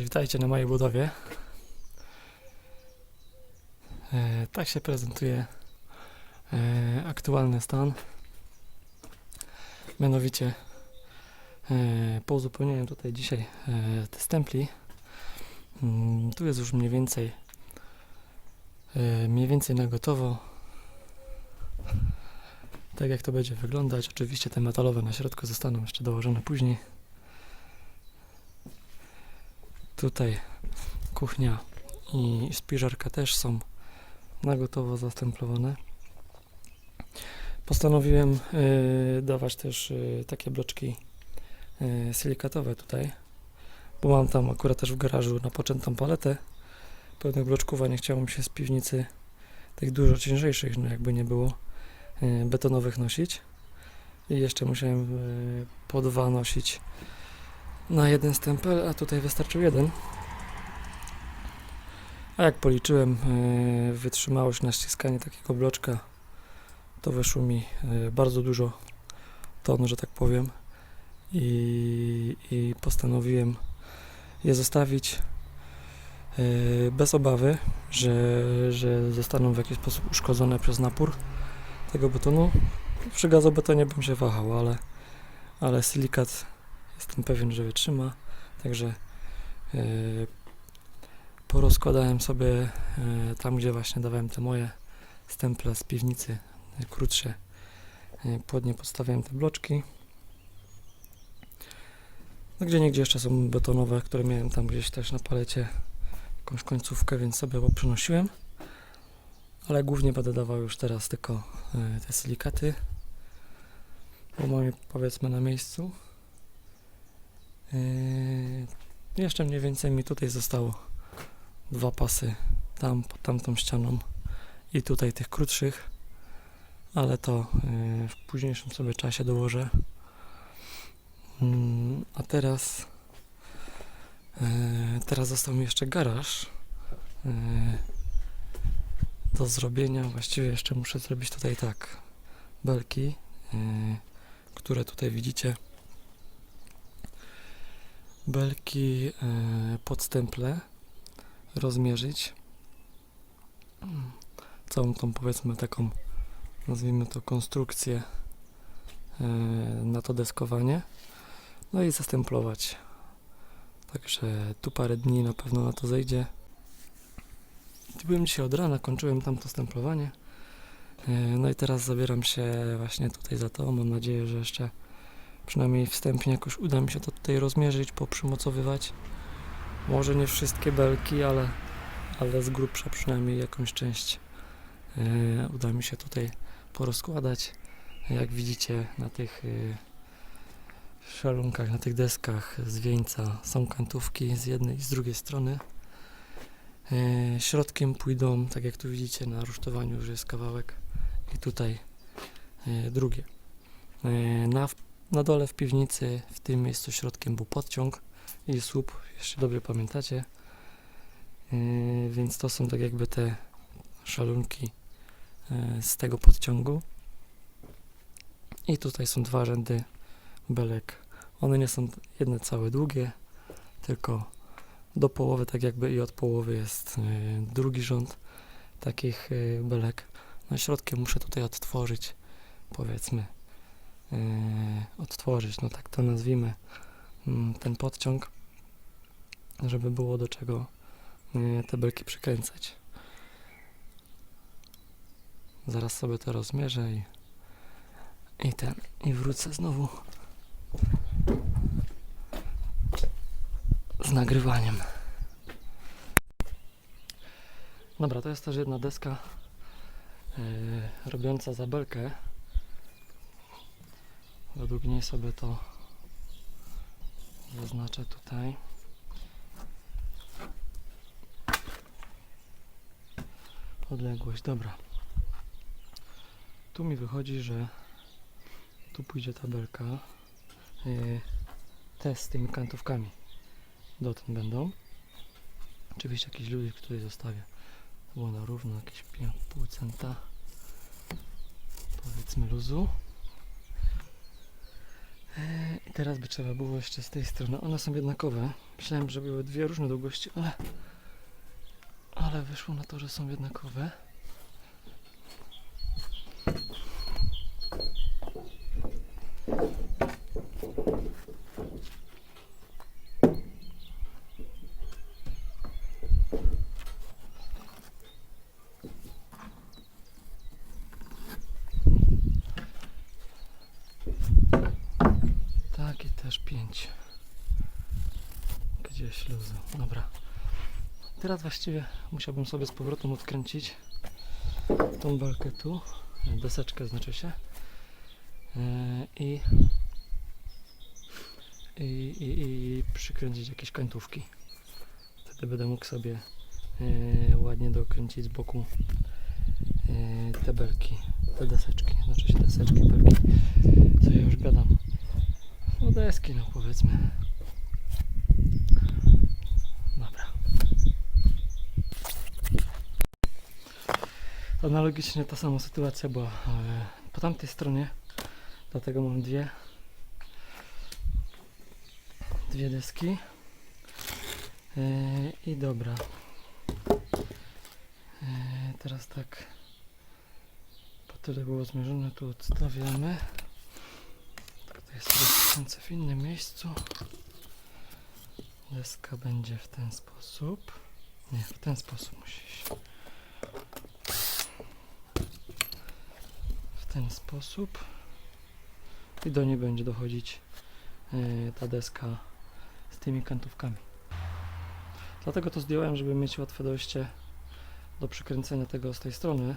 Cześć, witajcie na mojej budowie. E, tak się prezentuje e, aktualny stan. Mianowicie e, pouzupełniłem tutaj dzisiaj e, te stempli. Mm, tu jest już mniej więcej e, mniej więcej na gotowo. Tak jak to będzie wyglądać. Oczywiście te metalowe na środku zostaną jeszcze dołożone później. Tutaj kuchnia i spiżarka też są na gotowo zastemplowane. Postanowiłem y, dawać też y, takie bloczki y, silikatowe tutaj, bo mam tam akurat też w garażu napoczętą paletę pełnych bloczków, a nie chciało mi się z piwnicy tych dużo ciężejszych, no jakby nie było, y, betonowych nosić. I jeszcze musiałem y, po dwa nosić na jeden stempel, a tutaj wystarczył jeden. A jak policzyłem yy, wytrzymałość na ściskanie takiego bloczka, to wyszło mi yy, bardzo dużo ton, że tak powiem. I, i postanowiłem je zostawić yy, bez obawy, że, że zostaną w jakiś sposób uszkodzone przez napór tego betonu. Przy gazobetonie bym się wahał, ale, ale silikat Jestem pewien, że wytrzyma. Także yy, porozkładałem sobie yy, tam, gdzie właśnie dawałem te moje stemple z piwnicy, yy, krótsze. Płodnie podstawiałem te bloczki. No, gdzie niegdzie jeszcze są betonowe, które miałem tam gdzieś też na palecie jakąś końcówkę, więc sobie poprzynosiłem. Ale głównie będę dawał już teraz tylko te silikaty, bo mam je powiedzmy na miejscu. Yy, jeszcze mniej więcej mi tutaj zostało dwa pasy tam pod tamtą ścianą i tutaj tych krótszych, ale to yy, w późniejszym sobie czasie dołożę. Mm, a teraz yy, teraz został mi jeszcze garaż do zrobienia. Właściwie jeszcze muszę zrobić tutaj tak belki, które tutaj widzicie belki e, pod stemple rozmierzyć. Całą tą powiedzmy taką nazwijmy to konstrukcję e, na to deskowanie. No i zastemplować także tu parę dni na pewno na to zejdzie. Byłem dzisiaj od rana, kończyłem tam to stemplowanie. E, no i teraz zabieram się właśnie tutaj za to. Mam nadzieję, że jeszcze przynajmniej wstępnie jakoś uda mi się to tutaj rozmierzyć, poprzymocowywać. Może nie wszystkie belki, ale, ale z grubsza przynajmniej jakąś część e, uda mi się tutaj porozkładać. Jak widzicie na tych e, szalunkach, na tych deskach z wieńca są kantówki z jednej i z drugiej strony. E, środkiem pójdą, tak jak tu widzicie na rusztowaniu już jest kawałek i tutaj e, drugie. E, na na dole w piwnicy, w tym miejscu środkiem był podciąg i słup, jeszcze dobrze pamiętacie. Yy, więc to są tak jakby te szalunki yy, z tego podciągu. I tutaj są dwa rzędy belek. One nie są jedne całe długie, tylko do połowy, tak jakby i od połowy jest yy, drugi rząd takich belek. Na środkiem muszę tutaj odtworzyć, powiedzmy, odtworzyć, no tak to nazwijmy, mm, ten podciąg, żeby było do czego yy, te belki przykręcać. Zaraz sobie to rozmierzę i, i ten, i wrócę znowu z nagrywaniem. Dobra, to jest też jedna deska yy, robiąca zabelkę. Według niej sobie to zaznaczę tutaj. Odległość, dobra. Tu mi wychodzi, że tu pójdzie tabelka. Yy, te z tymi kantówkami dotąd będą. Oczywiście jakiś ludzik tutaj zostawię. Było na równo jakieś 5,5 centa. Powiedzmy luzu. E, I teraz by trzeba było jeszcze z tej strony. One są jednakowe. Myślałem, że były dwie różne długości, ale, ale wyszło na to, że są jednakowe. Tak i też pięć. Gdzie śluzy? Dobra. Teraz właściwie musiałbym sobie z powrotem odkręcić tą belkę tu, deseczkę znaczy się Yy, i, i, i, i przykręcić jakieś końcówki. Wtedy będę mógł sobie yy, ładnie dokręcić z boku yy, te belki, te deseczki, znaczy się deseczki, belki, co ja już gadam. Deski, no powiedzmy. Dobra. Analogicznie ta sama sytuacja była e, po tamtej stronie, dlatego mam dwie. Dwie deski. E, i dobra. E, teraz tak. Po tyle było zmierzone tu odstawiamy Kręcę w innym miejscu. Deska będzie w ten sposób. Nie, w ten sposób musi iść. W ten sposób. I do niej będzie dochodzić yy, ta deska z tymi kantówkami. Dlatego to zdjąłem, żeby mieć łatwe dojście do przykręcenia tego z tej strony.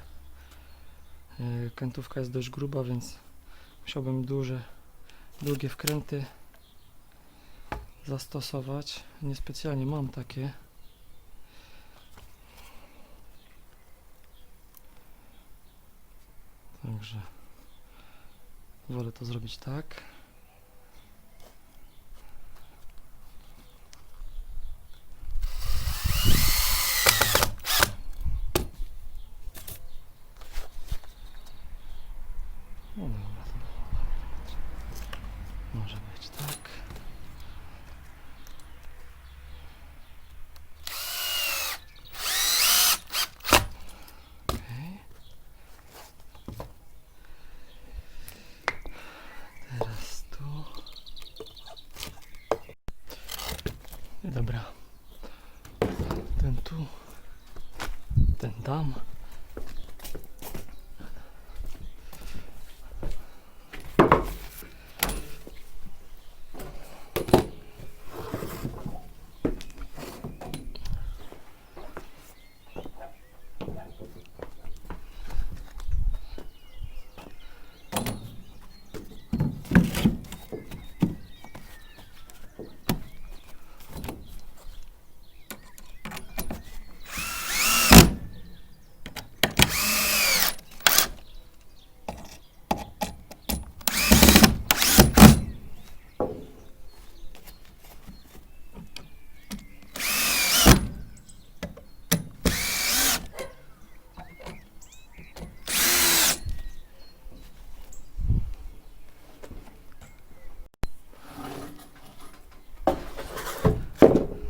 Yy, kantówka jest dość gruba, więc musiałbym duże długie wkręty zastosować. Niespecjalnie mam takie. Także wolę to zrobić tak. No dobra, to może być tak. Okej. Teraz tu. I Dobra. Ten tu. Ten tam.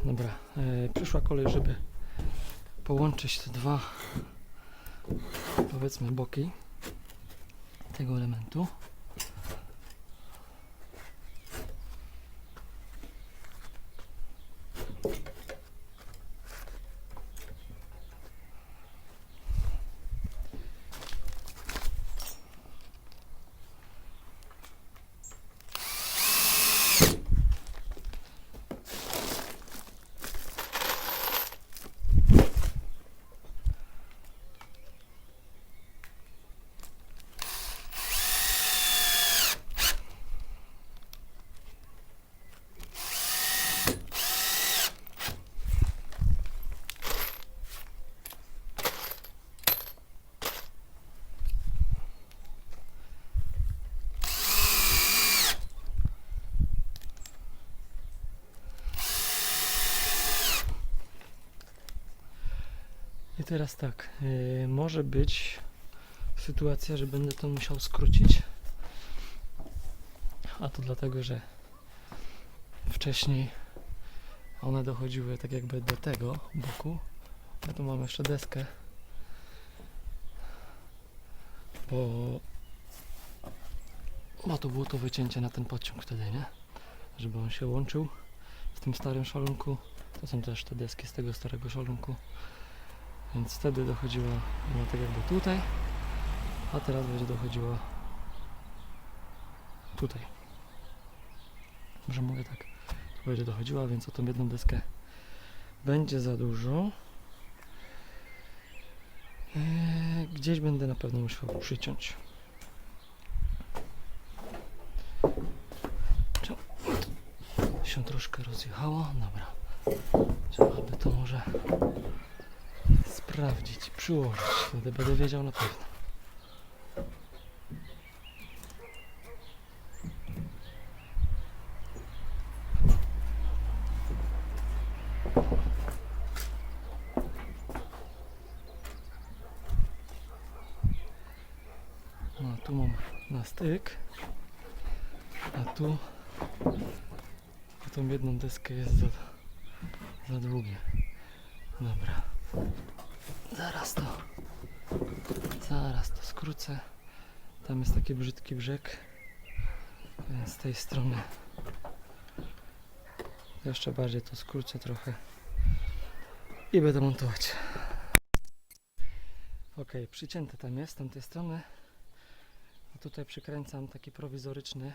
Dobra, e, przyszła żeby połączyć te dwa powiedzmy boki tego elementu. I teraz tak, yy, może być sytuacja, że będę to musiał skrócić. a to dlatego, że wcześniej one dochodziły tak jakby do tego boku. Ja tu mam jeszcze deskę, bo, bo to było to wycięcie na ten pociąg wtedy, nie? Żeby on się łączył w tym starym szalunku. To są też te deski z tego starego szalunku. Więc wtedy dochodziła ona tak jakby tutaj, a teraz będzie dochodziła tutaj. Może mówię tak, tu będzie dochodziła, więc o tą jedną deskę będzie za dużo. Eee, Gdzieś będę na pewno musiał przyciąć. Się troszkę rozjechało? Dobra. Trzeba to może sprawdzić, przyłożyć. Wtedy będę wiedział na pewno. No, tu mam na styk, a tu a tą jedną deskę jest za, za długie. Dobra. Zaraz to. Zaraz to skrócę. Tam jest taki brzydki brzeg. Więc z tej strony jeszcze bardziej to skrócę trochę. I będę montować. Ok, przycięte tam jest z tamtej strony. A tutaj przykręcam taki prowizoryczny.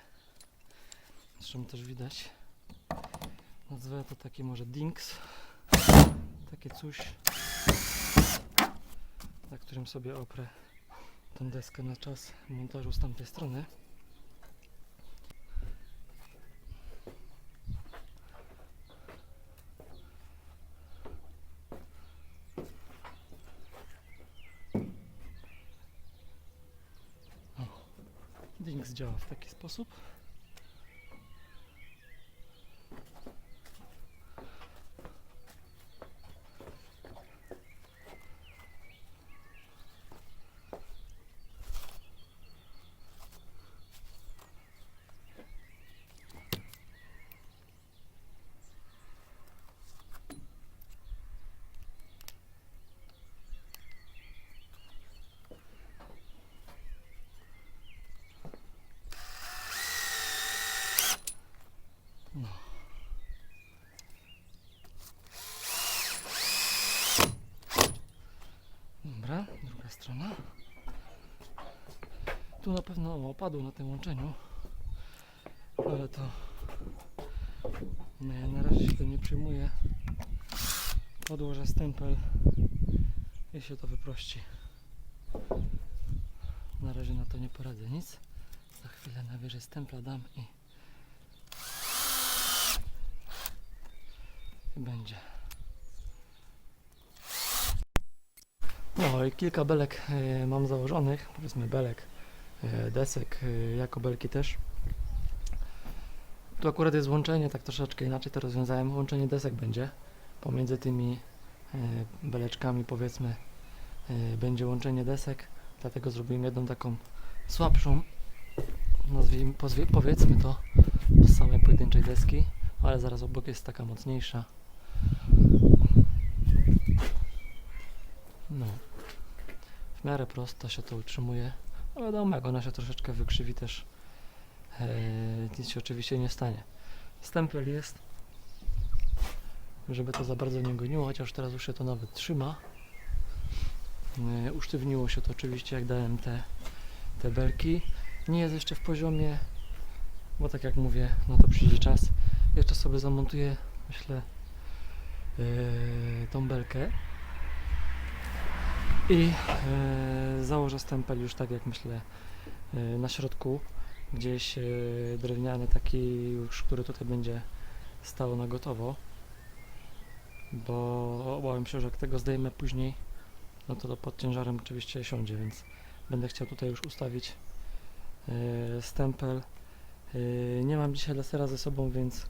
Zresztą też widać. Nazwę to taki może Dinks. Takie coś na którym sobie oprę tą deskę na czas montażu z tamtej strony. O, działa w taki sposób. No. Dobra, druga strona. Tu na pewno opadło na tym łączeniu, ale to nie, na razie się tym nie przyjmuję. Podłożę stempel i się to wyprości. Na razie na to nie poradzę nic. Za chwilę najwyżej stempla dam i i będzie. No i kilka belek e, mam założonych, powiedzmy belek, e, desek, e, jako belki też. Tu akurat jest łączenie, tak troszeczkę inaczej to rozwiązałem. Łączenie desek będzie pomiędzy tymi beleczkami, powiedzmy, będzie łączenie desek, dlatego zrobiłem jedną taką słabszą, nazwijmy, powiedzmy to, do samej pojedynczej deski, ale zaraz obok jest taka mocniejsza. No. W miarę prosto się to utrzymuje. No wiadomo, jak ona się troszeczkę wykrzywi też e, nic się oczywiście nie stanie. Stempel jest, żeby to za bardzo nie goniło, chociaż teraz już się to nawet trzyma. E, usztywniło się to oczywiście jak dałem te, te belki. Nie jest jeszcze w poziomie, bo tak jak mówię, no to przyjdzie czas. Jeszcze sobie zamontuję, myślę, yy, tą belkę i yy, założę stempel już tak jak myślę yy, na środku. Gdzieś yy, drewniany taki już, który tutaj będzie stał na gotowo. Bo obawiam się, że jak tego zdejmę później no to, to pod ciężarem oczywiście siądzie, więc będę chciał tutaj już ustawić stempel. Nie mam dzisiaj lasera ze sobą, więc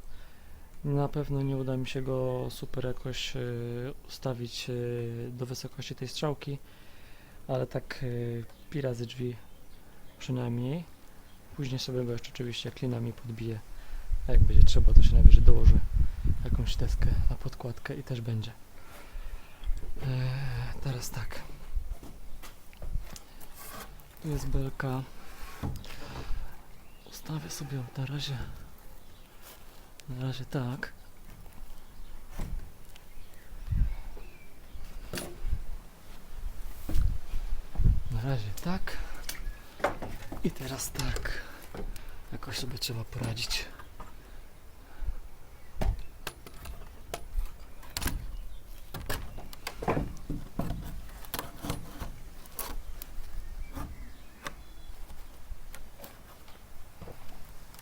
na pewno nie uda mi się go super jakoś y, ustawić y, do wysokości tej strzałki, ale tak y, pi razy drzwi przynajmniej. Później sobie go jeszcze oczywiście klinami podbiję. A jak będzie trzeba, to się najwyżej dołoży jakąś deskę na podkładkę i też będzie. Eee, teraz tak. Tu jest belka. Ustawię sobie ją na razie. Na razie tak. Na razie tak. I teraz tak. Jakoś sobie trzeba poradzić.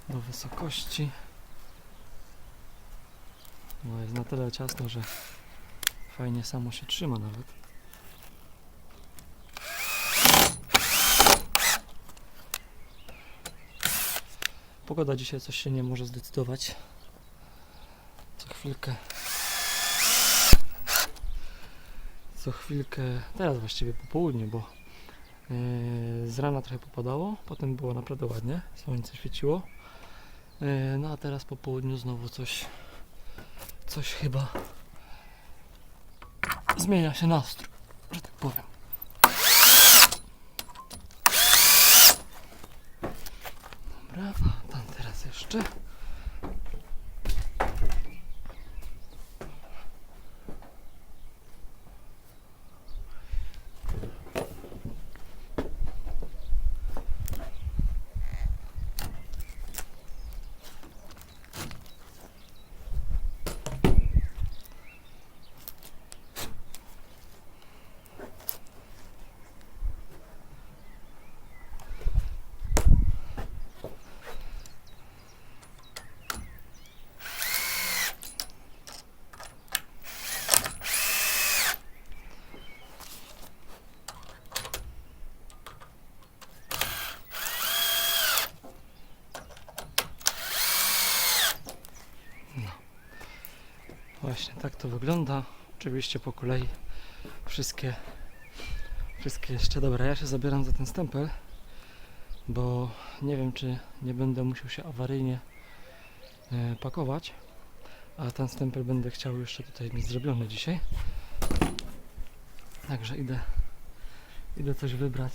Do wysokości. No jest na tyle ciasno, że fajnie samo się trzyma nawet. Pogoda dzisiaj coś się nie może zdecydować. Co chwilkę. Co chwilkę. Teraz właściwie po południu, bo yy, z rana trochę popadało, potem było naprawdę ładnie, słońce świeciło. Yy, no a teraz po południu znowu coś. Coś chyba. Zmienia się nastrój, że tak powiem. Dobra, tam teraz jeszcze. Właśnie tak to wygląda. Oczywiście po kolei wszystkie, wszystkie jeszcze. Dobra, ja się zabieram za ten stempel, bo nie wiem, czy nie będę musiał się awaryjnie e, pakować, a ten stempel będę chciał jeszcze tutaj mieć zrobiony dzisiaj. Także idę, idę coś wybrać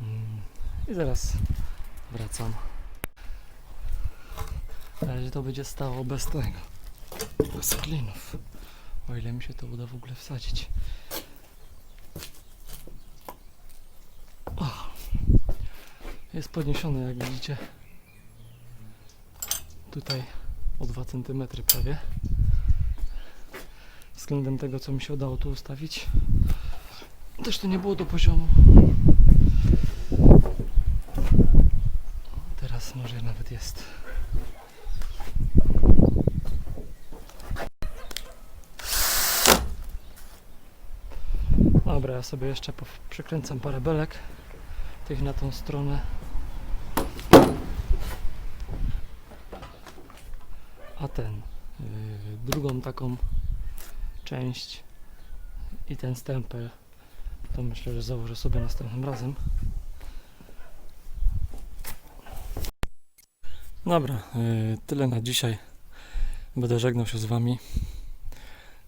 Mm, i zaraz wracam. Na razie to będzie stało bez tego klinów. O ile mi się to uda w ogóle wsadzić. O, jest podniesione, jak widzicie. Tutaj o 2 cm prawie. Względem tego, co mi się udało tu ustawić. Też to nie było do poziomu. Teraz może nawet jest. Dobra, ja sobie jeszcze przykręcam parę belek tych na tą stronę. A ten, yy, drugą taką część i ten stempel, to myślę, że założę sobie następnym razem. Dobra, yy, tyle na dzisiaj. Będę żegnał się z Wami.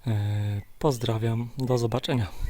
Yy, pozdrawiam, do zobaczenia.